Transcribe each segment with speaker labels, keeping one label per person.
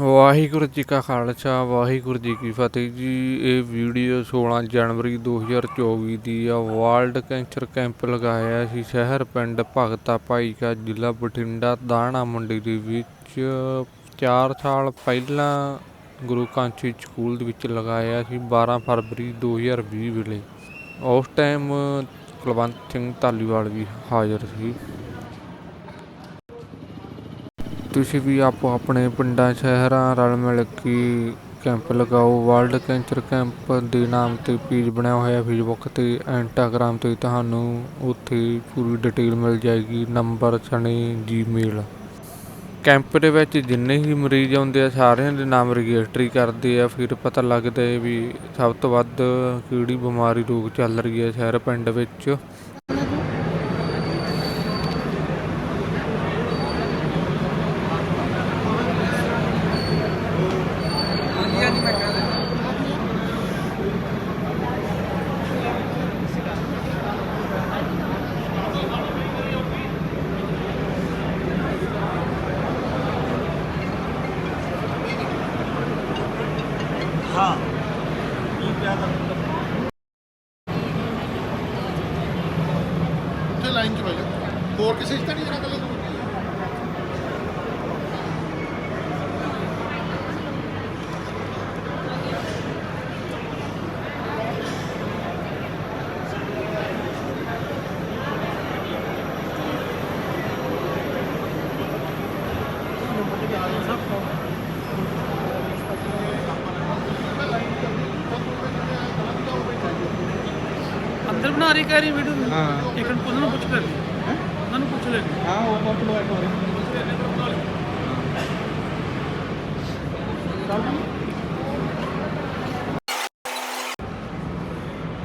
Speaker 1: ਵਾਹਿਗੁਰੂ ਜੀ ਕਾ ਖਾਲਸਾ, ਵਾਹਿਗੁਰੂ ਜੀ ਕੀ ਫਤਿਹ ਜੀ। ਇਹ ਵੀਡੀਓ 16 ਜਨਵਰੀ 2024 ਦੀ ਆ। ਵਰਲਡ ਕੈਂਸਰ ਕੈਂਪ ਲਗਾਇਆ ਸੀ ਸ਼ਹਿਰ ਪਿੰਡ ਭਗਤਾ ਭਾਈਕਾ, ਜ਼ਿਲ੍ਹਾ ਬਠਿੰਡਾ, ਦਾਣਾ ਮੰਡੀ ਦੇ ਵਿੱਚ। 4 ਸਾਲ ਪਹਿਲਾਂ ਗੁਰੂ ਕਾਂਚੀ ਸਕੂਲ ਦੇ ਵਿੱਚ ਲਗਾਇਆ ਸੀ 12 ਫਰਵਰੀ 2020 ਵੇਲੇ। ਉਸ ਟਾਈਮ ਕੁਲਵੰਤ ਸਿੰਘ ਧਾਲੀਵਾਲ ਵੀ ਹਾਜ਼ਰ ਸੀ। ਤੁਸੀਂ ਵੀ ਆਪੋ ਆਪਣੇ ਪਿੰਡਾਂ, ਸ਼ਹਿਰਾਂ ਰਲ ਮਿਲ ਕੇ ਕੈਂਪ ਲਗਾਓ। ਵਰਲਡ ਕੈਂਸਰ ਕੈਂਪ ਦੇ ਨਾਮ ਤੇ ਪੇਜ ਬਣਿਆ ਹੋਇਆ ਫੇਸਬੁੱਕ ਤੇ ਇੰਸਟਾਗ੍ਰਾਮ ਤੇ ਤੁਹਾਨੂੰ ਉੱਥੇ ਪੂਰੀ ਡਿਟੇਲ ਮਿਲ ਜਾਏਗੀ। ਨੰਬਰ ਸਣੇ ਜੀਮੇਲ ਕੈਂਪ ਦੇ ਵਿੱਚ ਜਿੰਨੇ ਹੀ ਮਰੀਜ਼ ਆਉਂਦੇ ਆ, ਸਾਰਿਆਂ ਦੇ ਨਾਮ ਰਜਿਸਟਰੀ ਕਰਦੇ ਆ। ਫਿਰ ਪਤਾ ਲੱਗਦਾ ਹੈ ਵੀ ਸਭ ਤੋਂ ਵੱਧ ਕਿਹੜੀ ਬਿਮਾਰੀ ਰੋਗ ਚੱਲ ਰਹੀ ਹੈ ਸ਼ਹਿਰ, ਪਿੰਡ ਵਿੱਚ
Speaker 2: ਹਾਂ ਕੀ ਪਿਆ ਦਾ
Speaker 3: ਉੱਥੇ ਲਾਈਨ 'ਚ ਬਹਿ ਜਾਓ ਹੋਰ ਕਿਸੇ 'ਚ ਤਾਂ ਨਹੀਂ ਜਾਣਾ ਕੱਲੇ ਨੂੰ
Speaker 4: ਅੰਦਰ ਬਣਾ ਰਹੀ ਕਹਿ ਰਹੀ ਵੀਡੀਓ
Speaker 2: ਹਾਂ।
Speaker 4: ਇੱਕ ਨੂੰ ਉਹਨਾਂ ਨੂੰ ਪੁੱਛ ਕਰ ਲਈ ਉਹਨਾਂ ਨੂੰ ਪੁੱਛ ਲੈ।
Speaker 2: ਹਾਂ ਉਹ ਪੰਪ ਲਵਾ ਇੱਕ ਵਾਰੀ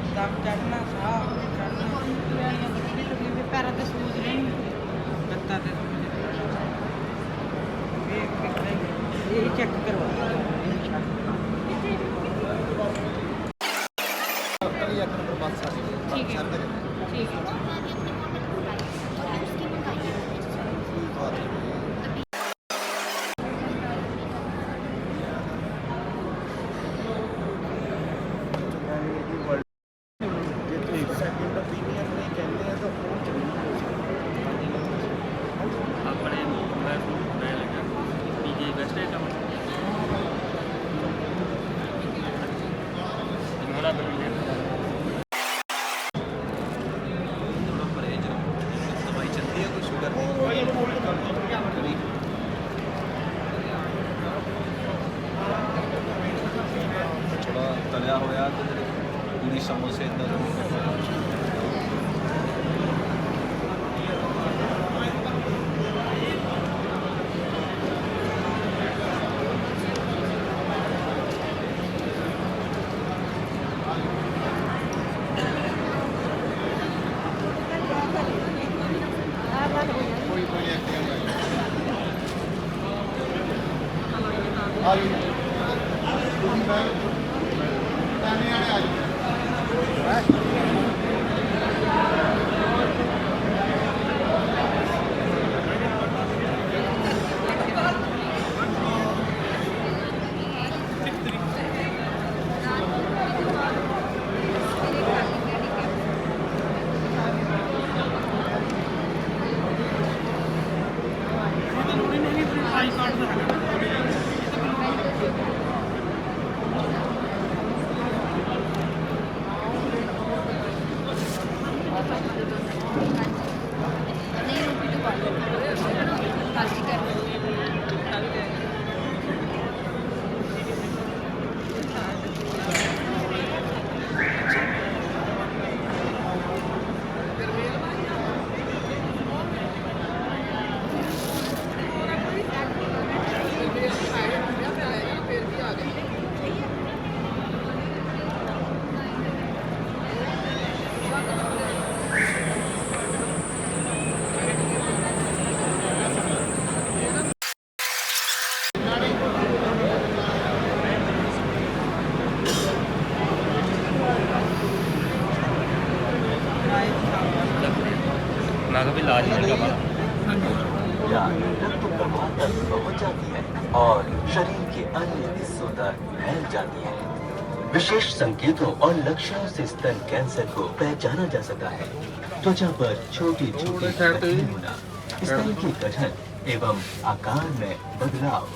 Speaker 5: ਦਮ ਚੜਨਾ ਸਾਹ ਚੜਨਾ ਲੈਣੀਆਂ ਬੱਤੀ ਲੱਗੀ ਵੀ ਪੈਰਾਂ ਤੇ ਸੂਜ ਨਹੀਂ ਲੱਤਾਂ ਤੇ ਸੂਜ ਵੇਖ ਕੇ ਇਹ ਚੈੱਕ ਕਰਵਾ
Speaker 3: ਠੀਕ ਹੈ ਠੀਕ ਹੈ
Speaker 4: ਆਪਣੇ ਮੈਂ ਮੈਂ ਲੱਗਾ ਪੀਜੀ ਬੈਸਟ ਆਈਟਮ ਇਹਨਾਂ ਦਾ
Speaker 2: ਦਵਾਈ ਚੱਲਦੀ ਹੈ ਕੋਈ ਸ਼ੂਗਰ ਦੀ ਥੋੜਾ ਤਲਿਆ ਹੋਇਆ ਤੇ ਜਿਹੜੇ ਪੂਰੀ ਸਮੋਸੇ ਇਦਾਂ
Speaker 3: ਕੋਈ ਕੋਈ ਨਹੀਂ ਐਕਟਿਵ ਆ ਜੀ ਤੁਸੀਂ संकेतों और लक्षणों से स्तन कैंसर को पहचाना जा सकता है त्वचा पर छोटी छोटी होना स्तन की गठन एवं आकार में बदलाव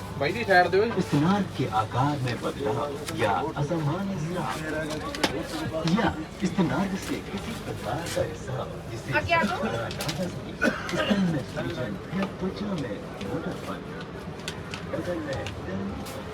Speaker 3: स्नान के आकार में बदलाव या असामान्य स्नान या स्नान से किसी प्रकार का हिस्सा जिसे स्तन में सूजन या त्वचा में मोटापन बदन में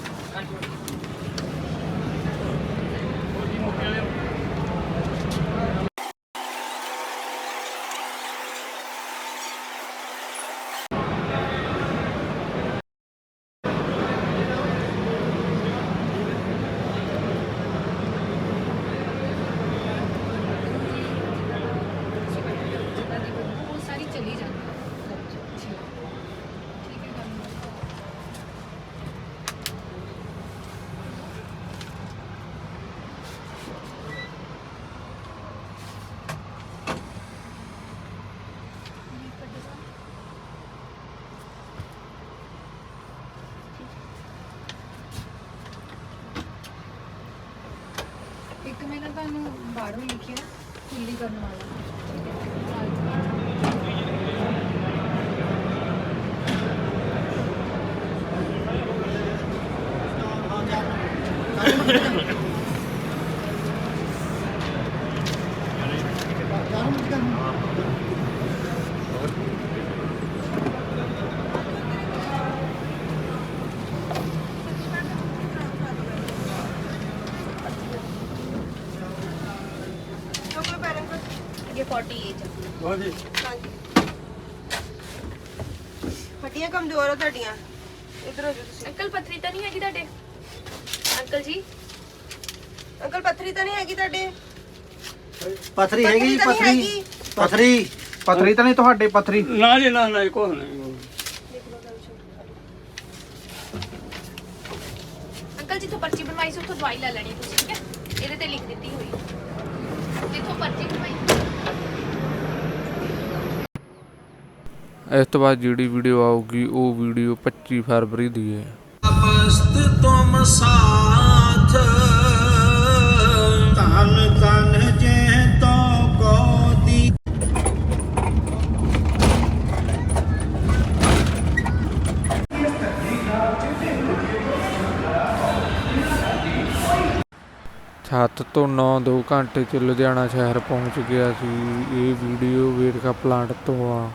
Speaker 6: ਨਾ ਬਾਹਰੋਂ ਲਿਖਿਆ ਖੁੱਲੀ ਕਰਨ ਵਾਲਾ।
Speaker 7: ਅੱਗੇ ਏਜ ਹਾਂਜੀ। ਹੱਡੀਆਂ ਕਮਜ਼ੋਰ ਆ ਤੁਹਾਡੀਆਂ। ਇਧਰ ਹੋ ਜਾਓ ਤੁਸੀਂ।
Speaker 6: ਅੰਕਲ ਪਥਰੀ ਤਾਂ ਨਹੀਂ ਹੈਗੀ ਤੁਹਾਡੇ? ਅੰਕਲ ਜੀ?
Speaker 7: ਅੰਕਲ ਪੱਥਰੀ ਤਾਂ ਨਹੀਂ ਹੈਗੀ ਤੁਹਾਡੇ?
Speaker 8: ਪਥਰੀ ਹੈਗੀ ਪਥਰੀ? ਪਥਰੀ। ਪਥਰੀ ਤਾਂ ਨਹੀਂ ਤੁਹਾਡੇ ਪਥਰੀ।
Speaker 9: ਨਾ ਜੀ ਨਾ ਨਾ ਕੋਈ ਨਹੀਂ
Speaker 6: ਅੰਕਲ ਜਿੱਥੋਂ ਪਰਚੀ ਬਣਵਾਈ ਸੀ ਉੱਥੋਂ ਦਵਾਈ ਲੈ ਲੈਣੀ ਤੁਸੀਂ ਠੀਕ ਹੈ ਇਹਦੇ ਤੇ ਲਿਖ ਦਿੱਤੀ ਹੋਈ ਹੈ। ਜਿੱਥੋਂ ਪਰਚੀ ਬਣਵਾਈ
Speaker 1: ਇਸ ਤੋਂ ਬਾਅਦ ਜਿਹੜੀ ਵੀਡੀਓ ਆਊਗੀ ਉਹ ਵੀਡੀਓ 25 ਫਰਵਰੀ ਦੀ ਹੈ।
Speaker 8: ਧਨ ਧਨ ਜੇ ਤੋ ਗੋਦੀ।
Speaker 1: ਛੱਤ ਤੋਂ 9-2 ਘੰਟੇ ਚ ਲੁਧਿਆਣਾ ਸ਼ਹਿਰ ਪਹੁੰਚ ਗਿਆ ਸੀ। ਇਹ ਵੀਡੀਓ ਵੇਰਕਾ ਪਲਾਂਟ ਤੋਂ ਆ।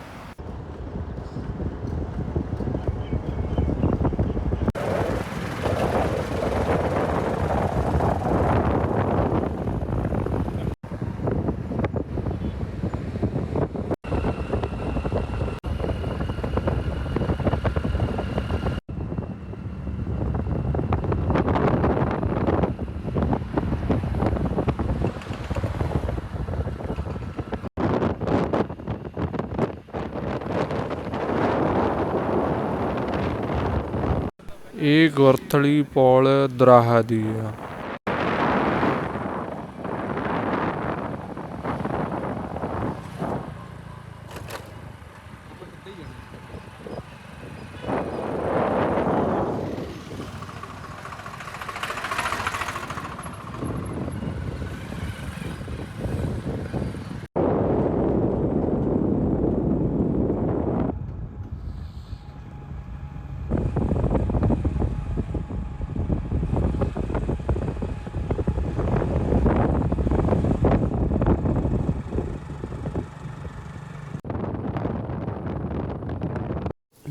Speaker 1: ਇਹ ਗੁਰਥਲੀ ਪੌਲ ਦਰਾਹਾ ਦੀ ਆ।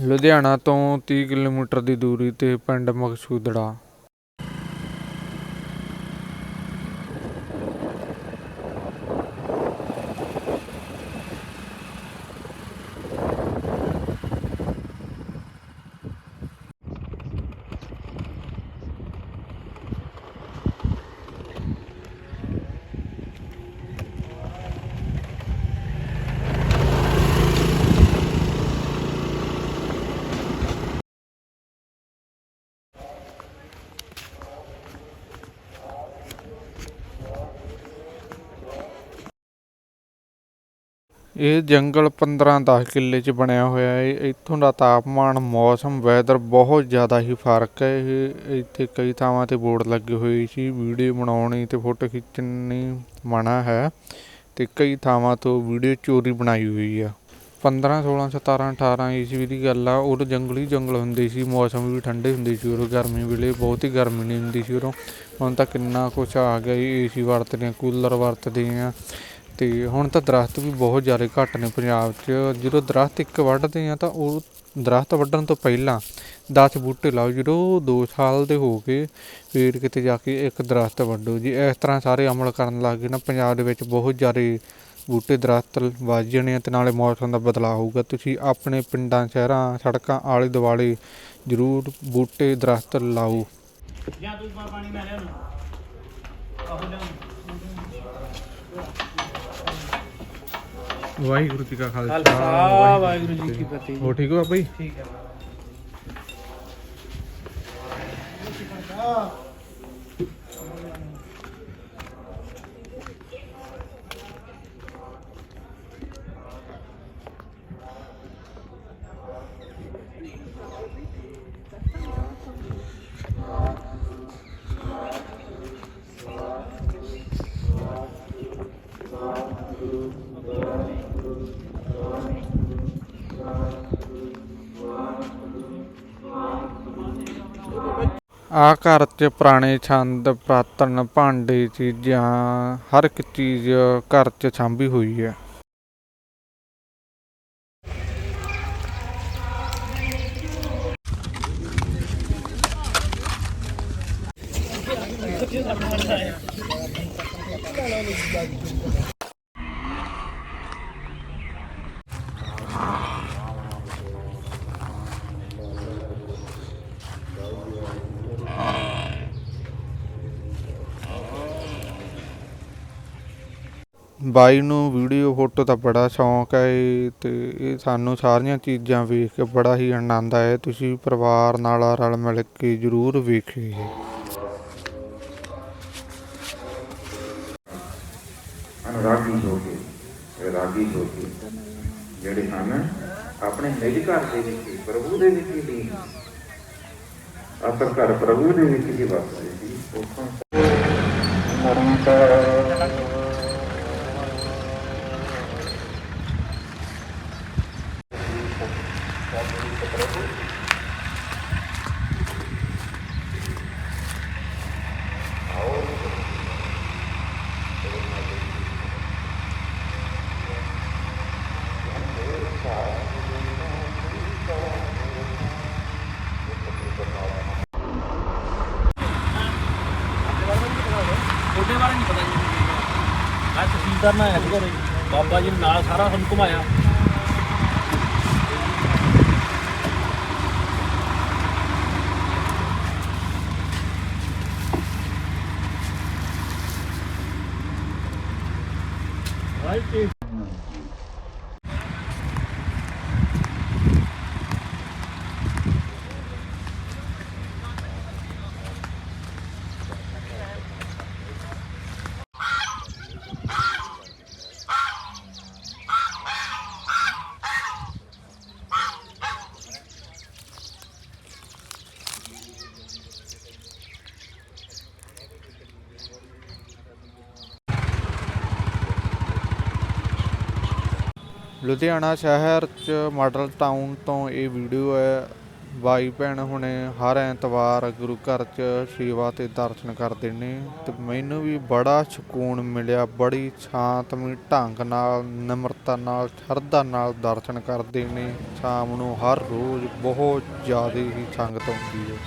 Speaker 1: ਲੁਧਿਆਣਾ ਤੋਂ ਤੀਹ ਕਿਲੋਮੀਟਰ ਦੀ ਦੂਰੀ ਤੇ ਪਿੰਡ ਮਕਸੂਦੜਾ। ਇਹ ਜੰਗਲ 15-10 ਕਿੱਲੇ 'ਚ ਬਣਿਆ ਹੋਇਆ ਹੈ। ਇੱਥੋਂ ਦਾ ਤਾਪਮਾਨ, ਮੌਸਮ ਵੈਦਰ ਬਹੁਤ ਜ਼ਿਆਦਾ ਹੀ ਫ਼ਰਕ ਹੈ। ਇਹ ਇੱਥੇ ਕਈ ਥਾਵਾਂ ਤੇ ਬੋਰਡ ਲੱਗੇ ਹੋਏ ਸੀ। ਵੀਡੀਓ ਬਣਾਉਣੀ ਤੇ ਫੋਟੋ ਖਿੱਚਣੀ ਮਨਾ ਹੈ ਤੇ ਕਈ ਥਾਵਾਂ ਤੋਂ ਵੀਡੀਓ ਚੋਰੀ ਬਣਾਈ ਹੋਈ ਆ। 15 16 17 18 ਈਸਵੀ ਦੀ ਗੱਲ ਆ। ਉਦੋਂ ਜੰਗਲੀ ਜੰਗਲ ਹੁੰਦੇ ਸੀ, ਮੌਸਮ ਵੀ ਠੰਡੇ ਹੁੰਦੇ ਸੀ ਉਦੋਂ, ਗਰਮੀ ਵੇਲੇ ਬਹੁਤ ਹੀ ਗਰਮੀ ਨਹੀਂ ਹੁੰਦੀ ਸੀ ਉਦੋਂ। ਹੁਣ ਤਾਂ ਕਿੰਨਾ ਕੁਛ ਆ ਗਿਆ, ਏਸੀ ਵਰਤਦੇ ਆ, ਕੂਲਰ ਵਰਤਦੇ ਆ। ਅਤੇ ਹੁਣ ਤਾਂ ਦਰੱਖਤ ਵੀ ਬਹੁਤ ਜ਼ਿਆਦਾ ਘੱਟ ਨੇ ਪੰਜਾਬ 'ਚ। ਜਦੋਂ ਦਰੱਖਤ ਇੱਕ ਵੱਢਦੇ ਆ ਤਾਂ ਉਹ ਦਰੱਖਤ ਵੱਢਣ ਤੋਂ ਪਹਿਲਾਂ ਦਸ ਬੂਟੇ ਲਾਓ, ਜਦੋਂ ਦੋ ਸਾਲ ਦੇ ਹੋ ਗਏ ਫਿਰ ਕਿਤੇ ਜਾ ਕੇ ਇੱਕ ਦਰੱਖਤ ਵੱਢੋ ਜੀ। ਇਸ ਤਰ੍ਹਾਂ ਸਾਰੇ ਅਮਲ ਕਰਨ ਲੱਗ ਗਏ ਨਾ, ਪੰਜਾਬ ਦੇ ਵਿੱਚ ਬਹੁਤ ਜ਼ਿਆਦਾ ਬੂਟੇ ਦਰਖਤ ਵੱਧ ਜਾਣੇ ਆ ਤੇ ਨਾਲੇ ਮੌਸਮ ਦਾ ਬਦਲਾਅ ਹੋਊਗਾ। ਤੁਸੀਂ ਆਪਣੇ ਪਿੰਡਾਂ, ਸ਼ਹਿਰਾਂ, ਸੜਕਾਂ ਆਲੇ ਦੁਆਲੇ ਜ਼ਰੂਰ ਬੂਟੇ ਦਰਖਤ ਲਾਓ।
Speaker 9: ਜਾਂ ਤੂੰ ਪਾਣੀ ਮੈਂ ਲਿਆਉਣਾ ਆਹੋ ਲਿਆਉਣਾ
Speaker 1: ਵਾਹਿਗੁਰੂ ਜੀ ਕਾ
Speaker 9: ਖਾਲਸਾ ਵਾਹਿਗੁਰੂ ਜੀ ਕੀ ਫਤਿਹ।
Speaker 1: ਹੋ ਠੀਕ ਹੋ ਜੀ?
Speaker 9: ਠੀਕ ਹੈ।
Speaker 1: ਆ ਘਰ 'ਚ ਪੁਰਾਣੇ ਛੰਦ, ਪ੍ਰਾਤਨ ਭਾਂਡੇ, ਚੀਜ਼ਾਂ, ਹਰ ਇੱਕ ਚੀਜ਼ ਘਰ 'ਚ ਸਾਂਭੀ ਹੋਈ ਹੈ। ਬਾਈ ਨੂੰ ਵੀਡੀਓ ਫੋਟੋ ਦਾ ਬੜਾ ਸ਼ੌਂਕ ਹੈ ਇਹ ਤੇ ਇਹ ਸਾਨੂੰ ਸਾਰੀਆਂ ਚੀਜ਼ਾਂ ਵੇਖ ਕੇ ਬੜਾ ਹੀ ਆਨੰਦ ਆਇਆ। ਤੁਸੀਂ ਪਰਿਵਾਰ ਨਾਲ ਰਲ ਮਿਲ ਕੇ ਜ਼ਰੂਰ ਵੇਖਿਓ
Speaker 10: ਅਨੁਰਾਗੀ ਹੋ ਕੇ ਵੈਰਾਗੀ ਹੋ ਕੇ ਜਿਹੜੇ ਹਨ, ਆਪਣੇ ਨਿਜ ਘਰ ਦੇ ਵਿੱਚ ਪ੍ਰਭੂ ਦੇ ਵਿੱਚ ਹੀ ਲੀਨ ਘਰ ਪ੍ਰਭੂ ਦੇ ਵਿੱਚ ਹੀ ਵਸਦੇ ਸੀ। ਉੱਥੋਂ
Speaker 11: ਤੁਹਾਡੇ ਬਾਰੇ ਨਹੀਂ ਪਤਾ ਜੀ ਮੈਂ ਤਹਿਸੀਲਦਾਰ ਨਾਲ ਆਇਆ ਸੀਗਾ ਉਰੇ। ਬਾਬਾ ਜੀ ਨੇ ਨਾਲ ਸਾਰਾ ਸਾਨੂੰ ਘੁਮਾਇਆ
Speaker 1: ਲੁਧਿਆਣਾ ਸ਼ਹਿਰ 'ਚ ਮਾਡਲ ਟਾਊਨ ਤੋਂ ਇਹ ਵੀਡੀਓ ਹੈ। ਬਾਈ ਭੈਣ ਹੁਣੇ ਹਰ ਐਤਵਾਰ ਗੁਰੂ ਘਰ 'ਚ ਸੇਵਾ ਤੇ ਦਰਸ਼ਨ ਕਰਦੇ ਨੇ ਤੇ ਮੈਨੂੰ ਵੀ ਬੜਾ ਸਕੂਨ ਮਿਲਿਆ, ਬੜੀ ਸ਼ਾਂਤਮਈ ਢੰਗ ਨਾਲ, ਨਿਮਰਤਾ ਨਾਲ, ਸ਼ਰਧਾ ਨਾਲ ਦਰਸ਼ਨ ਕਰਦੇ ਨੇ। ਸ਼ਾਮ ਨੂੰ ਹਰ ਰੋਜ਼ ਬਹੁਤ ਜ਼ਿਆਦਾ ਹੀ ਸੰਗਤ ਆਉਂਦੀ ਹੈ।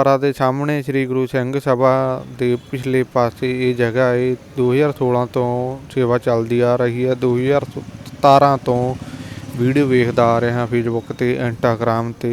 Speaker 1: ਗੁਰਦੁਆਰਾ ਦੇ ਸਾਹਮਣੇ ਸ੍ਰੀ ਗੁਰੂ ਸਿੰਘ ਸਭਾ ਦੇ ਪਿਛਲੇ ਪਾਸੇ ਇਹ ਜਗ੍ਹਾ ਹੈ। 2016 ਤੋਂ ਸੇਵਾ ਚੱਲਦੀ ਆ ਰਹੀ ਹੈ। 2017 ਤੋਂ ਵੀਡੀਓ ਵੇਖਦਾ ਆ ਰਿਹਾ ਫੇਸਬੁੱਕ ਤੇ ਇੰਸਟਾਗ੍ਰਾਮ ਤੇ।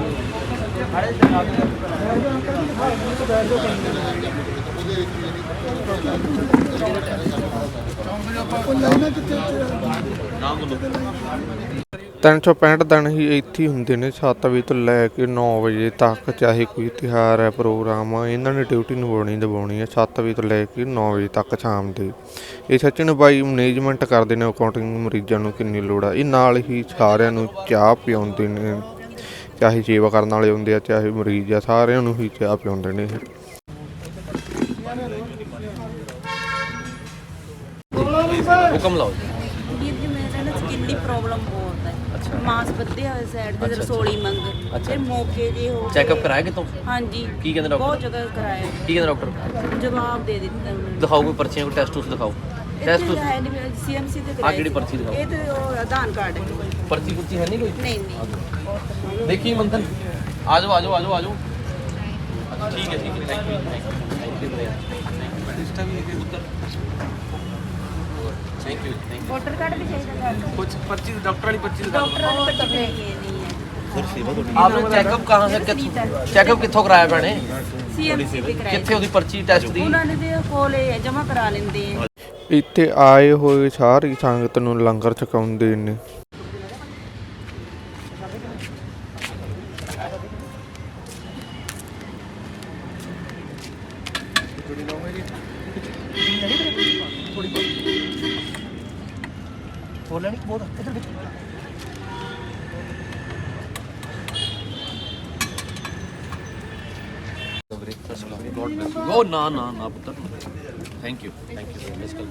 Speaker 1: 365 ਦਿਨ ਹੀ ਇੱਥੇ ਹੁੰਦੇ ਨੇ 7 ਵਜੇ ਤੋਂ ਲੈ ਕੇ 9 ਵਜੇ ਤੱਕ, ਚਾਹੇ ਕੋਈ ਤਿਉਹਾਰ ਹੈ, ਪ੍ਰੋਗਰਾਮ ਆ ਇਹਨਾਂ ਨੇ ਡਿਊਟੀ ਨਿਭਾਉਣੀ ਨਿਭਾਉਣੀ ਹੈ 7 ਵਜੇ ਤੋਂ ਲੈ ਕੇ 9 ਵਜੇ ਤੱਕ ਸ਼ਾਮ ਦੇ। ਇਹ ਸੱਚਨ ਬਾਈ ਮੈਨੇਜਮੈਂਟ ਕਰਦੇ ਨੇ ਅਕਾਊਂਟਿੰਗ ਮਰੀਜ਼ਾਂ ਨੂੰ ਕਿੰਨੀ ਲੋੜ ਆ। ਇਹ ਨਾਲ ਹੀ ਸਾਰਿਆਂ ਨੂੰ ਚਾਹ ਪਿਆਉਂਦੇ ਨੇ। ਚਾਹੇ ਸੇਵਾ ਕਰਨ ਵਾਲੇ ਹੁੰਦੇ ਆ ਚਾਹੇ ਮਰੀਜ਼ ਆ ਸਾਰਿਆਂ ਨੂੰ ਹੀ ਚਾਹ ਪਿਆਉਂਦੇ ਨੇ ਇਹ।
Speaker 11: ਹੁਕਮ ਲਾਓ
Speaker 12: ਵੀਰ ਜੀ ਮੇਰੇ ਨਾ ਸਕਿਨ ਦੀ ਪ੍ਰੋਬਲਮ ਬਹੁਤ ਹੈ।
Speaker 11: ਅੱਛਾ।
Speaker 12: ਮਾਸ ਵੱਧੇ ਹੋਏ ਸਾਈਡ ਤੇ ਰਸੋਲੀ ਮੰਗ।
Speaker 11: ਅੱਛਾ।
Speaker 12: ਫਿਰ ਮੌਕੇ ਜੇ ਹੋ।
Speaker 11: ਚੈੱਕਅਪ ਕਰਾਇਆ ਕਿਤੋਂ?
Speaker 12: ਹਾਂਜੀ।
Speaker 11: ਕੀ ਕਹਿੰਦੇ ਡਾਕਟਰ?
Speaker 12: ਬਹੁਤ ਜਗ੍ਹਾ ਕਰਾਇਆ।
Speaker 11: ਕੀ ਕਹਿੰਦਾ ਡਾਕਟਰ?
Speaker 12: ਜਵਾਬ ਦੇ ਦਿੱਤਾ।
Speaker 11: ਦਿਖਾਓ ਕੋਈ ਪਰਚੀਆਂ ਕੋਈ ਟੈਸਟ ਉਸ ਦਿਖਾਓ। ਟੈਸਟ
Speaker 12: ਤੁਸੀਂ- ਸੀਐਮਸੀ ਤੇ
Speaker 11: ਆਹ
Speaker 12: ਕਰਾਇਆ
Speaker 11: ਕਿਹੜੀ
Speaker 12: ਸੀ।
Speaker 11: ਪਰਚੀ ਦਿਖਾਓ?
Speaker 12: ਇਹ ਤੇ ਉਹ ਆਧਾਰ ਕਾਰਡ ਹੈ।
Speaker 11: ਪਰਚੀ ਪੁਰਚੀ ਹੈ ਨਹੀਂ ਕੋਈ?
Speaker 12: ਨਹੀਂ ਨਹੀਂ।
Speaker 11: ਦੇਖੀ। ਮੰਥਨ? ਆ ਜਾਓ ਆ ਜਾਓ ਆ ਜਾਓ ਆ ਜਾਓ ਅੱਛਾ, ਠੀਕ ਹੈ ਠੀਕ ਹੈ। ਥੈਂਕ ਯੂ ਥੈਂਕ ਯੂ ਰਿਸ਼ਤਾ ਵੀ ਹੈ ਉੱਤਰ। Thank you thank
Speaker 12: you voter card ਵੀ ਚਾਹੀਦਾ
Speaker 11: ਕੁਝ ਪਰਚੀ ਡਾਕਟਰ ਵਾਲੀ ਪਰਚੀ ਦਿਖਾ ਦਿਓ।
Speaker 12: ਡਾਕਟਰ ਵਾਲੀ ਪਰਚੀ ਨਹੀਂ ਹੈ।
Speaker 11: ਆਪਨੇ ਚੈੱਕਅਪ ਕਹਾਂ ਸੇ ਚੈੱਕਅਪ ਕਿੱਥੋਂ ਕਰਾਇਆ ਭੈਣੇ?
Speaker 12: ਸੀਐਮਸੀ ਤੇ ਕਰਾਇਆ
Speaker 11: ਕਿੱਥੇ ਉਹਦੀ ਪਰਚੀ ਟੈਸਟ ਸੀ। ਦੀ?
Speaker 12: ਉਹਨਾਂ ਨੇ ਤੇ ਕੋਲੇ ਜਮਾ ਕਰਾ ਲੈਂਦੇ ਆ।
Speaker 1: ਇੱਥੇ ਆਏ ਹੋਏ ਸਾਰੀ ਸੰਗਤ ਨੂੰ ਲੰਗਰ ਛਕਾਉਂਦੇ ਨੇ।
Speaker 11: ਹੋਰ ਲੈਣੀ ਬਹੁਤ ਇੱਧਰ ਦੇਖ ਉਹ ਨਾ ਨਾ ਨਾ ਪੁੱਤਰ। Thank you thank you miss ਕਰ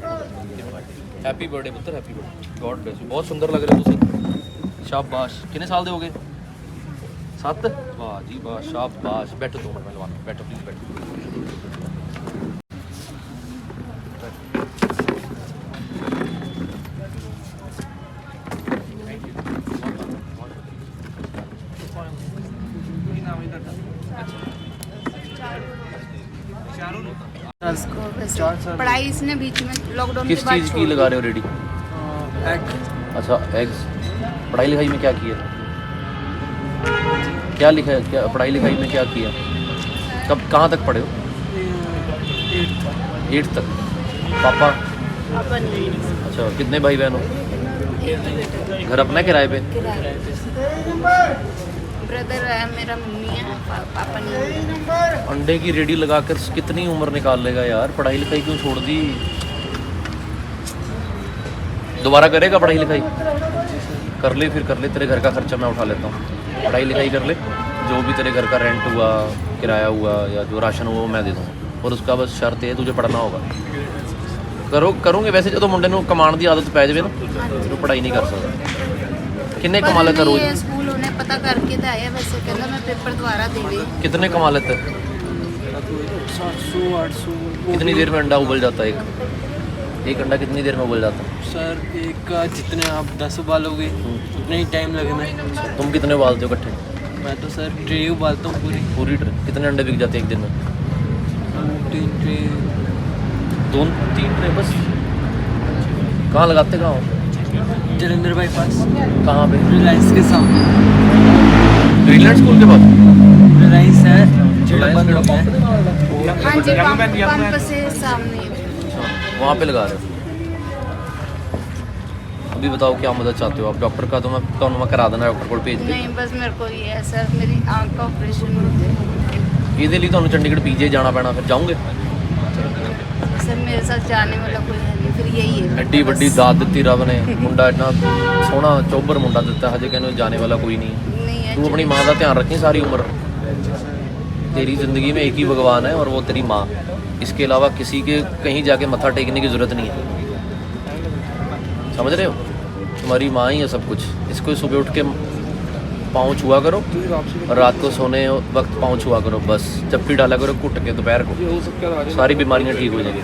Speaker 11: ਹੈਪੀ ਬਰਥਡੇ ਪੁੱਤਰ happy birthday God bless you ਬਹੁਤ ਸੁੰਦਰ ਲੱਗ ਰਹੇ ਤੁਸੀਂ ਸ਼ਾਬਾਸ਼ ਕਿੰਨੇ ਸਾਲ ਦੇ ਹੋਗੇ 7 ਵਾਹ ਜੀ ਵਾਹ ਸ਼ਾਬਾਸ਼ ਬੈਠੋ ਦੋ ਮਿੰਟ ਪਹਿਲਵਾਨ ਬੈਠੋ ਪਲੀਜ਼ ਬੈਠੋ
Speaker 6: इसने बीच में लॉकडाउन
Speaker 11: किस चीज़ की लगा रहे हो रेडी? अच्छा एग्स पढ़ाई लिखाई में क्या किया? क्या लिखा है क्या पढ़ाई लिखाई में क्या किया? कब कहाँ तक पढ़े हो? एट तक। पापा? अच्छा कितने भाई बहन हो घर अपना किराए पे।
Speaker 6: ब्रदर है मेरा मम्मी है पा- पापा नहीं है।
Speaker 11: अंडे की रेडी लगाकर कितनी उम्र निकाल लेगा यार पढ़ाई लिखाई क्यों छोड़ दी दोबारा करेगा पढ़ाई लिखाई कर ले फिर कर ले तेरे घर का खर्चा मैं उठा लेता हूँ पढ़ाई लिखाई कर ले जो भी तेरे घर का रेंट हुआ किराया हुआ या जो राशन हुआ वो मैं दे दूँगा और उसका बस शर्त है तुझे पढ़ना होगा ਕਰੋ ਕਰੋਗੇ ਵੈਸੇ ਜਦੋਂ ਮੁੰਡੇ ਨੂੰ ਕਮਾਉਣ ਦੀ ਆਦਤ ਪੈ ਜਾਵੇ ਨਾ ਫਿਰ ਉਹ ਪੜ੍ਹਾਈ ਨਹੀਂ ਕਰ ਸਕਦਾ ਕਿੰਨੇ ਕਮਾ ਲੈਤਾ ਰੋਜ਼
Speaker 6: करके तो आया वैसे कहना मैं पेपर दोबारा दे रही
Speaker 11: कितने कमा लेते?
Speaker 9: सात सौ आठ सौ
Speaker 11: कितनी देर में अंडा उबल जाता है एक? एक अंडा कितनी देर में उबल जाता? है
Speaker 9: सर एक का जितने आप दस उबालोगे उतने ही टाइम लगना है
Speaker 11: तुम कितने उबालते हो इकट्ठे?
Speaker 9: मैं तो सर ट्रे उबालता हूँ पूरी।
Speaker 11: पूरी ट्रे? कितने अंडे बिक जाते हैं एक दिन में?
Speaker 9: तीन ट्रे।
Speaker 11: दो तीन ट्रे बस। कहाँ लगाते कहाँ हो?
Speaker 9: जलंधर बाईपास
Speaker 11: कहाँ पे
Speaker 9: रिलायंस के सामने
Speaker 11: ग्रीनलैंड स्कूल के पास
Speaker 9: रिलायंस है जो
Speaker 11: Reliance
Speaker 9: बंद
Speaker 11: का
Speaker 9: हो गया है
Speaker 6: हाँ जी पंप पंप से सामने
Speaker 11: अच्छा वहाँ पे लगा रहे हो अभी बताओ क्या मदद चाहते हो आप डॉक्टर का तो मैं तो मैं करा देना डॉक्टर को भेज दे
Speaker 6: नहीं बस मेरे को ये है सर मेरी आंख का ऑपरेशन हो गया
Speaker 11: ਇਹਦੇ ਲਈ ਤੁਹਾਨੂੰ ਚੰਡੀਗੜ੍ਹ ਪੀਜੀ ਜਾਣਾ ਪੈਣਾ ਫਿਰ ਜਾਓਗੇ
Speaker 6: सर मेरे साथ जाने वाला कोई है नहीं फिर यही है मेरा
Speaker 11: ਐਡੀ ਵੱਡੀ
Speaker 6: बस।
Speaker 11: ਦਾਤ ਦਿੱਤੀ ਰੱਬ ਨੇ ਮੁੰਡਾ ਇੰਨਾ ਸੋਹਣਾ ਚੋਬਰ ਮੁੰਡਾ ਦਿੱਤਾ ਹਜੇ ਕਹਿੰਦੇ ਜਾਣੇ ਵਾਲਾ ਕੋਈ ਨਹੀਂ ਹੈ।
Speaker 6: नहीं है
Speaker 11: तू अपनी माँ का ध्यान रखी सारी उम्र तेरी जिंदगी में एक ही भगवान है और वो तेरी माँ इसके अलावा किसी के कहीं जाके मत्था टेकने की जरूरत नहीं है समझ रहे हो तुम्हारी माँ ही है सब कुछ इसको सुबह उठ के पाँव छुआ करो और रात को सोने वक्त पाँव छुआ करो बस चप्पी डाला करो कुट के दोपहर को सारी बीमारियां ठीक हो जाएगी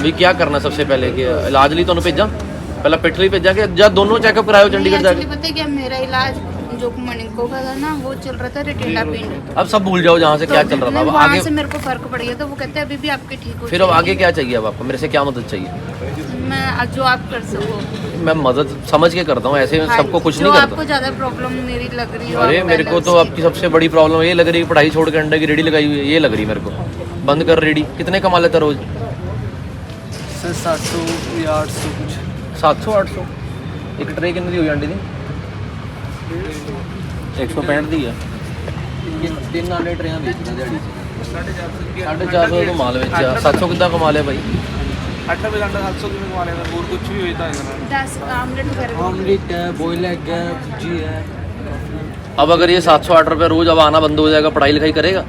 Speaker 11: अभी क्या करना सबसे पहले कि इलाज ली तो ਤੁਹਾਨੂੰ ਭੇਜਾਂ ਪਹਿਲਾਂ ਪਿੱਠ ਲਈ ਭੇਜਾਂ ਕਿ ਜਾਂ ਦੋਨੋਂ ਚੈੱਕਅਪ ਕਰਾਇਓ
Speaker 6: चंडीगढ़
Speaker 11: जाके?
Speaker 6: पता है कि मेरा इलाज जो मणिको का था ना वो चल रहा था रेटेंडा पिंड।
Speaker 11: अब सब भूल जाओ जहाँ से
Speaker 6: तो क्या
Speaker 11: चल रहा था अब आगे
Speaker 6: से मेरे को फ़र्क पड़ गया तो वो कहते हैं अभी भी आपके ठीक हो
Speaker 11: फिर अब आगे क्या चाहिए अब आपको? मेरे से क्या मदद चाहिए?
Speaker 6: मैं आज जो आप कर सको।
Speaker 11: मैं मदद समझ के करता हूँ ऐसे
Speaker 6: में
Speaker 11: सबको कुछ नहीं करता।
Speaker 6: आपको ज़्यादा प्रॉब्लम मेरी लग रही है
Speaker 11: अरे मेरे को तो आपकी सबसे बड़ी प्रॉब्लम ये लग रही है पढ़ाई छोड़ के अंडे की रेडी लगाई हुई है ये लग रही है मेरे को। बंद कर रेडी। कितने कमा लेता रोज?
Speaker 8: ਸਰ 700 ਜਾਂ 800 ਕੁਝ
Speaker 11: 700 800 ਇੱਕ ਟਰੇ ਕਿੰਨੇ ਦੀ ਹੋਈ ਅੰਡੇ ਦੀ 165 ਦੀ ਆ ਇਹ ਤਿੰਨ ਆਂਡੇ ਟਰੇਆਂ ਵੇਚਦਾ ਦਿਹਾੜੀ 'ਚ 450 ਤੋਂ ਮਾਲ ਵੇਚਿਆ 700 ਕਿੱਦਾਂ ਕਮਾ ਲਿਆ ਭਾਈ
Speaker 8: ਅੱਠ ਵਜੇ ਅੰਡਾ 700 ਕਿਵੇਂ ਕਮਾ ਲੈਂਦਾ ਹੋਰ ਕੁਝ ਵੀ ਹੋਏ ਤਾਂ ਇਹਦੇ ਨਾਲ
Speaker 6: दस आमलेट कर
Speaker 8: ਆਮਲੇਟ ਹੈ ਬੋਇਲ ਐਗ ਹੈ ਭੁਜੀ ਹੈ
Speaker 11: अब अगर ये 708 रुपये रोज अब आना बंद हो जाएगा पढ़ाई लिखाई करेगा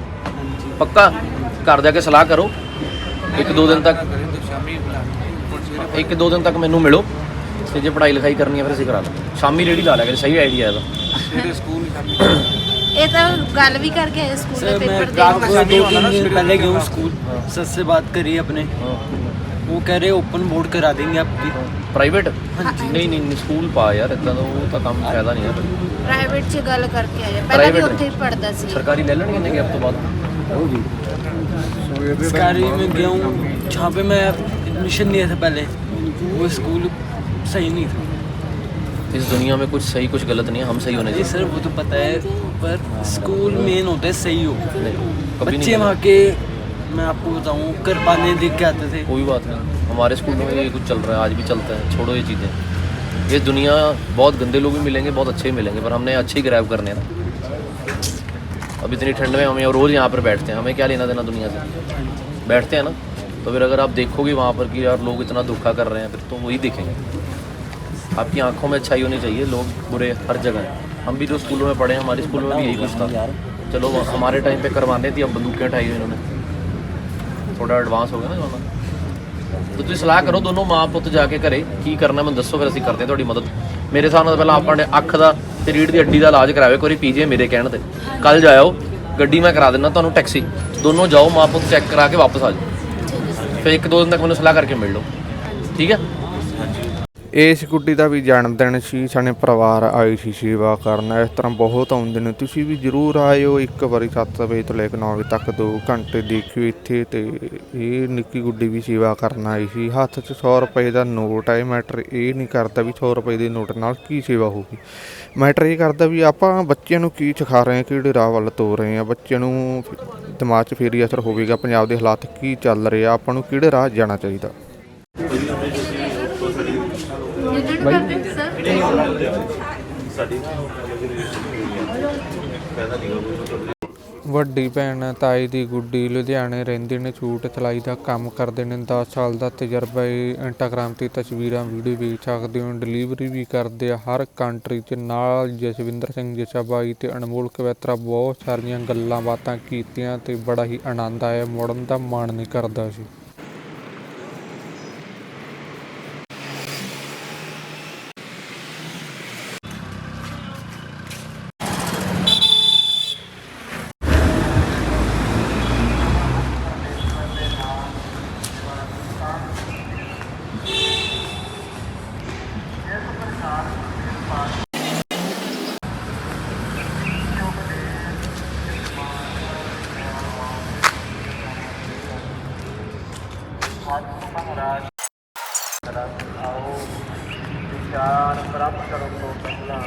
Speaker 11: पक्का घर जाके सलाह करो एक दो दिन तक
Speaker 8: ਸ਼ਾਮੀ ਬੁਲਾ
Speaker 11: ਇੱਕ ਦੋ ਦਿਨ ਤੱਕ ਮੈਨੂੰ ਮਿਲੋ ਤੇ ਜੇ ਪੜ੍ਹਾਈ ਲਿਖਾਈ ਕਰਨੀ ਹੈ ਫਿਰ ਅਸੀਂ ਕਰਾ ਲਾਂ ਸ਼ਾਮੀ ਰੇੜੀ ਲਾ ਲਿਆ ਕਰੇ ਸਹੀ ਆਈਡੀਆ ਇਹਦਾ
Speaker 8: ਸਵੇਰੇ ਸਕੂਲ ਸ਼ਾਮੀ
Speaker 6: ये तो गल भी करके आए स्कूल में
Speaker 8: सर मैं
Speaker 6: पेपर
Speaker 8: रात
Speaker 6: दे
Speaker 8: को दो तीन दिन पहले गया हूँ स्कूल सर से बात करी अपने वो कह रहे ओपन बोर्ड करा देंगे आपकी
Speaker 11: ਪ੍ਰਾਈਵੇਟ ਨਹੀਂ ਨਹੀਂ ਨਹੀਂ, ਸਕੂਲ ਪਾ ਯਾਰ ਇਦਾਂ ਦਾ ਉਹ ਤਾਂ ਕੰਮ ਫਾਇਦਾ ਨਹੀਂ ਹੈ
Speaker 6: ਪ੍ਰਾਈਵੇਟ 'ਚ ਗੱਲ ਕਰਕੇ ਆਏ ਪਹਿਲਾਂ ਵੀ
Speaker 11: Private
Speaker 6: ਉੱਥੇ ਹੀ ਪੜਦਾ ਸੀ
Speaker 11: ਸਰਕਾਰੀ ਲੈ ਲੈਣਗੇ ਨੇ ਗੈਪ ਤੋਂ ਬਾਅਦ
Speaker 8: सरकारी में गया हूँ जहाँ पे मैं एडमिशन लिया था पहले वो स्कूल सही नहीं था।
Speaker 11: इस दुनिया में कुछ सही कुछ गलत नहीं है हम सही होने चाहिए।
Speaker 8: सर वो तो पता है पर स्कूल मेन होता है सही हो। बच्चे वहाँ के मैं आपको बताऊँ कर पाने देख के आते थे।
Speaker 11: कोई बात नहीं। हमारे स्कूल में ये कुछ चल रहा है आज भी चलता है। छोड़ो ये चीज़ें। ये दुनिया बहुत गंदे लोग भी मिलेंगे बहुत अच्छे भी मिलेंगे पर हमने अच्छे ही ग्रैब करने हैं। ना अब इतनी ठंड में हम रोज़ यहाँ पर बैठते हैं। हमें क्या लेना देना दुनिया से? बैठते हैं ना? तो फिर अगर आप देखोगे वहाँ पर कि यार लोग इतना धोखा कर रहे हैं फिर तो वही दिखेंगे आपकी आंखों में अच्छाई होनी चाहिए लोग बुरे हर जगह हैं हम भी जो स्कूलों में पढ़े हैं हमारे स्कूल में भी यही कुछ था चलो वो हमारे टाइम पे करवाने थी अब बंदूकें उठाई हुई इन्होंने ਥੋੜਾ ਐਡਵਾਂਸ ਹੋ ਗਿਆ ਨਾ ਜਮਾਨਾ ਤੇ ਤੁਸੀਂ ਸਲਾਹ ਕਰੋ ਦੋਨੋਂ ਮਾਂ ਪੁੱਤ ਜਾ ਕੇ ਘਰੇ ਕੀ ਕਰਨਾ ਮੈਨੂੰ ਦੱਸੋ ਫਿਰ ਅਸੀਂ ਕਰਦੇ ਹਾਂ ਤੁਹਾਡੀ ਮਦਦ ਮੇਰੇ ਹਿਸਾਬ ਨਾਲ ਪਹਿਲਾਂ ਆਪਾਂ ਨੇ ਅੱਖ ਦਾ ਤੇ ਰੀੜ ਦੀ ਹੱਡੀ ਦਾ ਇਲਾਜ ਕਰਾਵੇ ਕੋਈ ਪੀਜੀਏ ਮੇਰੇ ਕਹਿਣ ਤੇ ਕੱਲ ਜਾਇਓ ਗੱਡੀ ਮੈਂ ਕਰਾ ਦਿੰਦਾ ਤੁਹਾਨੂੰ ਟੈਕਸੀ ਦੋਨੋਂ ਜਾਓ ਮਾਂ ਪੁੱਤ ਚੈੱਕ ਕਰਾ ਕੇ ਵਾਪਸ ਆ ਜਾਓ ਫਿਰ ਇੱਕ ਦੋ ਦਿਨ ਤੱਕ ਮੈਨੂੰ ਸਲਾਹ ਕਰਕੇ ਮਿਲ ਲਓ। ਠੀਕ ਹੈ?
Speaker 1: ਇਸ ਗੁੱਡੀ ਦਾ ਵੀ ਜਨਮ ਦਿਨ ਸੀ ਸਾਡੇ ਪਰਿਵਾਰ ਆਈ ਸੀ ਸੇਵਾ ਕਰਨ। ਇਸ ਤਰ੍ਹਾਂ ਬਹੁਤ ਆਉਂਦੇ ਨੇ। ਤੁਸੀਂ ਵੀ ਜਰੂਰ ਆਇਓ ਇੱਕ ਵਾਰੀ 7 ਵਜੇ ਤੋਂ ਲੈ ਕੇ 9 ਵਜੇ ਤੱਕ 2 ਘੰਟੇ ਦੇਖਿਓ ਇੱਥੇ ਤੇ ਇਹ ਨਿੱਕੀ ਗੁੱਡੀ ਵੀ ਸੇਵਾ ਕਰਨ ਆਈ ਸੀ। ਹੱਥ 'ਚ 100 ਰੁਪਏ ਦਾ ਨੋਟ ਹੈ ਮੈਟਰ ਇਹ ਨਹੀਂ ਕਰਦਾ ਵੀ 100 ਰੁਪਏ ਦੇ ਨੋਟ ਨਾਲ ਕੀ ਸੇਵਾ ਹੋਊਗੀ। ਮੈਟਰ ਇਹ ਕਰਦਾ ਵੀ ਆਪਾਂ ਬੱਚਿਆਂ ਨੂੰ ਕੀ ਸਿਖਾ ਰਹੇ ਹਾਂ, ਕਿਹੜੇ ਰਾਹ ਵੱਲ ਤੋਰ ਰਹੇ ਹਾਂ, ਬੱਚਿਆਂ ਨੂੰ ਦਿਮਾਗ 'ਚ ਫੇਰ ਹੀ ਅਸਰ ਹੋਵੇਗਾ, ਪੰਜਾਬ ਦੇ ਹਾਲਾਤ ਕੀ ਚੱਲ ਰਹੇ ਆ, ਆਪਾਂ ਨੂੰ ਕਿਹੜੇ ਰਾਹ ਜਾਣਾ ਚਾਹੀਦਾ? ਵੱਡੀ ਭੈਣ ਤਾਈ ਦੀ ਗੁੱਡੀ ਲੁਧਿਆਣੇ ਰਹਿੰਦੇ ਨੇ ਛੂਟ ਸਿਲਾਈ ਦਾ ਕੰਮ ਕਰਦੇ ਨੇ 10 ਸਾਲ ਦਾ ਤਜਰਬਾ ਹੈ ਇੰਸਟਾਗ੍ਰਾਮ ਤੇ ਤਸਵੀਰਾਂ ਵੀਡੀਓ ਵੇਖ ਸਕਦੇ ਹੋ ਡਿਲੀਵਰੀ ਵੀ ਕਰਦੇ ਆ, ਹਰ ਕੰਟਰੀ 'ਚ ਨਾਲ ਜਸਵਿੰਦਰ ਸਿੰਘ ਜੱਸਾ ਬਾਈ ਤੇ ਅਨਮੋਲ ਕਵੈਤਰਾ ਬਹੁਤ ਸਾਰੀਆਂ ਗੱਲਾਂ ਬਾਤਾਂ ਕੀਤੀਆਂ ਤੇ ਬੜਾ ਹੀ ਆਨੰਦ ਆਇਆ, ਮੁੜਨ ਦਾ ਮਨ ਨਹੀਂ ਕਰਦਾ ਸੀ।
Speaker 8: ਆਓ ਵਿਚਾਰ ਪ੍ਰਾਪਤ ਕਰਨ ਤੋਂ ਪਹਿਲਾਂ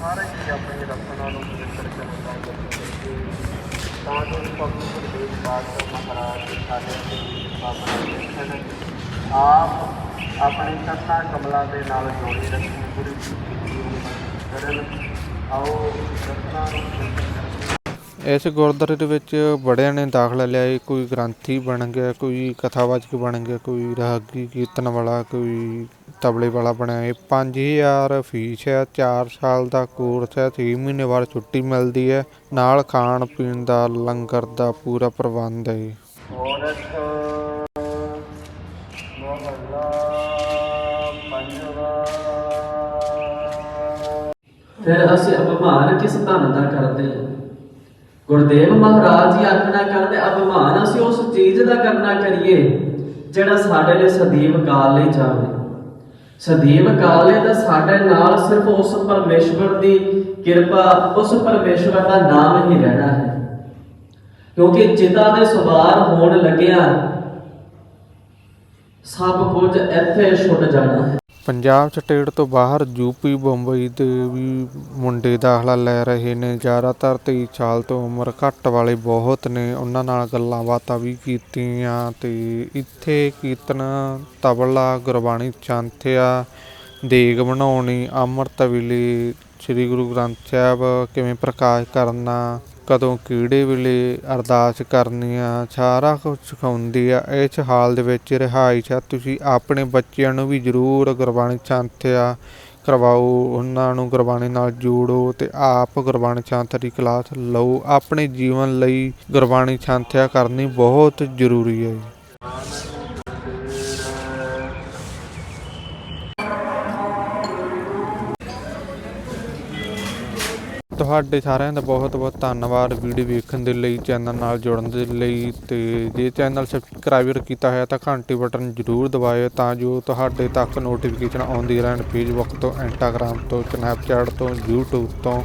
Speaker 8: ਸਾਰੇ ਹੀ ਆਪਣੇ ਰਸਨਾ ਨੂੰ ਪਵਿੱਤਰ ਕਰਨ ਦਾ ਯਤਨ ਕਰੀਏ ਤਾਂ ਜੋ ਪਵਿੱਤਰ ਗੁਰਦੇਵ ਪਾਤਸ਼ਾਹ ਮਹਾਰਾਜ ਦੇ ਸਾਡੇ ਤੇ ਸਾਹਮਣੇ ਦੇਖਣ ਆਪ ਆਪਣੇ ਚਰਨਾਂ ਕਮਲਾਂ ਦੇ ਨਾਲ ਜੋੜੀ ਰੱਖੀ ਗੁਰੂ ਜੀ ਦੀ ਕਰਨ ਆਓ ਰਸਨਾ ਨੂੰ ਪਵਿੱਤਰ
Speaker 1: ਇਸ ਗੁਰਦੁਆਰੇ ਦੇ ਵਿੱਚ ਬੜਿਆਂ ਨੇ ਦਾਖਲਾ ਲਿਆ ਏ ਕੋਈ ਗ੍ਰੰਥੀ ਬਣ ਗਿਆ ਕੋਈ ਕਥਾਵਾਚਕ ਬਣ ਗਿਆ ਕੋਈ ਰਾਗੀ ਕੀਰਤਨ ਵਾਲਾ ਕੋਈ ਤਬਲੇ ਵਾਲਾ ਬਣਿਆ। ਏ 5000 ਫੀਸ ਹੈ 4 ਸਾਲ ਦਾ ਕੋਰਸ ਹੈ 6 ਮਹੀਨੇ ਬਾਅਦ ਛੁੱਟੀ ਮਿਲਦੀ ਹੈ। ਨਾਲ ਖਾਣ ਪੀਣ ਦਾ ਲੰਗਰ ਦਾ ਪੂਰਾ ਪ੍ਰਬੰਧ ਹੈ
Speaker 13: ਫਿਰ ਅਸੀਂ ਅਪਮਾਨ ਕਿਸ ਧਨ ਦਾ ਕਰਦੇ ਹਾਂ? ਗੁਰਦੇਵ ਮਹਾਰਾਜ ਜੀ ਆਖਣਾ ਕਰਦੇ ਅਪਮਾਨ ਅਸੀਂ ਉਸ ਚੀਜ਼ ਦਾ ਕਰਨਾ ਕਰੀਏ, ਜਿਹੜਾ ਸਾਡੇ ਲਈ ਸਦੀਵ ਕਾਲ ਲਈ ਜਾਵੇ। ਸਦੀਵ ਕਾਲ ਲਈ ਤਾਂ ਸਾਡੇ ਨਾਲ ਸਿਰਫ ਉਸ ਪਰਮੇਸ਼ਵਰ ਦੀ ਕਿਰਪਾ, ਉਸ ਪਰਮੇਸ਼ਵਰ ਦਾ ਨਾਮ ਹੀ ਰਹਿਣਾ ਹੈ। ਕਿਉਂਕਿ ਚਿਤਾ ਦੇ ਸਵਾਰ ਹੋਣ ਲੱਗਿਆ ਸਭ ਕੁਝ ਇੱਥੇ ਛੁੱਟ ਜਾਣਾ ਹੈ।
Speaker 1: ਪੰਜਾਬ ਸਟੇਟ ਤੋਂ ਬਾਹਰ ਯੂਪੀ ਬੰਬਈ ਦੇ ਵੀ ਮੁੰਡੇ ਦਾਖਲਾ ਲੈ ਰਹੇ ਨੇ। ਜ਼ਿਆਦਾਤਰ 23 ਸਾਲ ਤੋਂ ਉਮਰ ਘੱਟ ਵਾਲੇ ਬਹੁਤ ਨੇ। ਉਹਨਾਂ ਨਾਲ ਗੱਲਾਂ ਬਾਤਾਂ ਵੀ ਕੀਤੀਆਂ ਤੇ ਇੱਥੇ ਕੀਰਤਨ ਤਬਲਾ, ਗੁਰਬਾਣੀ ਚੰਥਿਆ ਦੇਗ ਬਣਾਉਣੀ, ਅੰਮ੍ਰਿਤ ਵੇਲੇ ਸ੍ਰੀ ਗੁਰੂ ਗ੍ਰੰਥ ਸਾਹਿਬ ਕਿਵੇਂ ਪ੍ਰਕਾਸ਼ ਕਰਨਾ ਕਦੋਂ ਕਿਹੜੇ ਵੇਲੇ ਅਰਦਾਸ ਕਰਨੀ ਆ ਸਾਰਾ ਕੁਝ ਸਿਖਾਉਂਦੀ ਆ। ਇਸ ਹਾਲ ਦੇ ਵਿੱਚ ਰਿਹਾਇਸ਼ ਆ, ਤੁਸੀਂ ਆਪਣੇ ਬੱਚਿਆਂ ਨੂੰ ਵੀ ਜ਼ਰੂਰ ਗੁਰਬਾਣੀ ਸੰਥਿਆ ਕਰਵਾਓ, ਉਹਨਾਂ ਨੂੰ ਗੁਰਬਾਣੀ ਨਾਲ ਜੋੜੋ ਤੇ ਆਪ ਗੁਰਬਾਣੀ ਸੰਥਿਆ ਦੀ ਕਲਾਸ ਲਓ। ਆਪਣੇ ਜੀਵਨ ਲਈ ਗੁਰਬਾਣੀ ਸੰਥਿਆ ਕਰਨੀ ਬਹੁਤ ਜ਼ਰੂਰੀ ਹੈ। ਤੁਹਾਡੇ ਸਾਰਿਆਂ ਦਾ ਬਹੁਤ ਬਹੁਤ ਧੰਨਵਾਦ ਵੀਡੀਓ ਵੇਖਣ ਦੇ ਲਈ, ਚੈਨਲ ਨਾਲ ਜੁੜਨ ਦੇ ਲਈ ਤੇ ਜੇ ਚੈਨਲ ਸਬਸਕ੍ਰਾਈਬਰ ਕੀਤਾ ਹੈ ਤਾਂ ਘੰਟੀ ਬਟਨ ਜ਼ਰੂਰ ਦਬਾਇਓ ਤਾਂ ਜੋ ਤੁਹਾਡੇ ਤੱਕ ਨੋਟੀਫਿਕੇਸ਼ਨ ਆਉਂਦੀ ਰਹਿਣ ਫੇਸਬੁੱਕ ਤੋਂ ਇੰਸਟਾਗ੍ਰਾਮ ਤੋਂ ਸਨੈਪਚੈਟ ਤੋਂ, YouTube ਤੋਂ।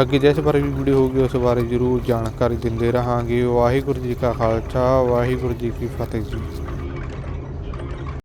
Speaker 1: ਅੱਗੇ ਜਿਸ ਬਾਰੇ ਵੀ ਵੀਡੀਓ ਹੋਊਗੀ ਉਸ ਬਾਰੇ ਜ਼ਰੂਰ ਜਾਣਕਾਰੀ ਦਿੰਦੇ ਰਹਾਂਗੇ। ਵਾਹਿਗੁਰੂ ਜੀ ਕਾ ਖਾਲਸਾ, ਵਾਹਿਗੁਰੂ ਜੀ ਕੀ ਫਤਿਹ ਜੀ।